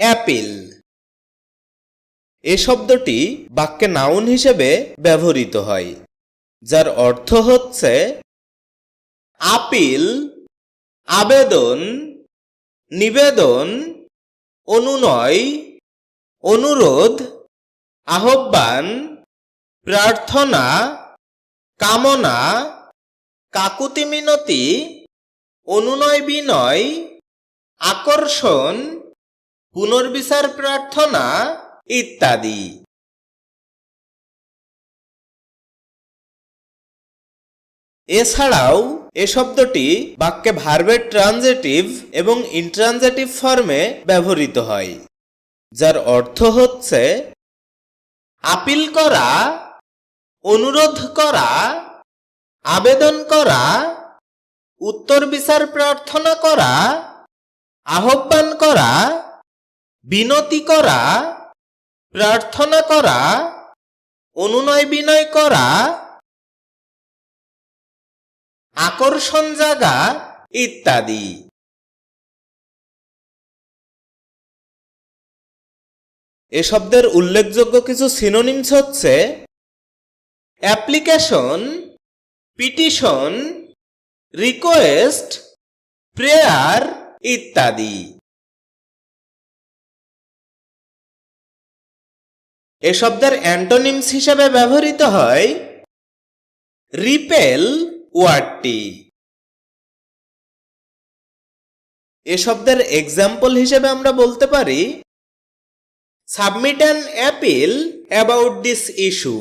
Appeal. এ শব্দটি বাক্যে noun হিসেবে ব্যবহৃত হয়, যার অর্থ হচ্ছে আপিল, আবেদন, নিবেদন, অনুনয়, অনুরোধ, আহ্বান, প্রার্থনা, কামনা, কাকুতি মিনতি, অনুনয় বিনয়, আকর্ষণ পুনর্বিচার প্রার্থনা ইত্যাদি। এছাড়াও, এ শব্দটি বাক্যে ভার্বের ট্রানজেটিভ এবং ইন্ট্রানজেটিভ ফর্মে ব্যবহৃত হয়, যার অর্থ হচ্ছে আপিল করা, অনুরোধ করা, আবেদন করা, উত্তর বিচার প্রার্থনা করা, আহ্বান করা বিনতি করা, প্রার্থনা করা, অনুনয় বিনয় করা, আকর্ষণ জাগা ইত্যাদি। এ শব্দের উল্লেখযোগ্য কিছু সিনোনিমস হচ্ছে অ্যাপ্লিকেশন পিটিশন রিকোয়েস্ট প্রেয়ার ইত্যাদি। এ শব্দের অ্যান্টোনিমস হিসেবে ব্যবহৃত হয় রিপেল ওয়ার্ডটি এ শব্দের এক্সাম্পল হিসেবে আমরা বলতে পারি, submit an appeal about this issue.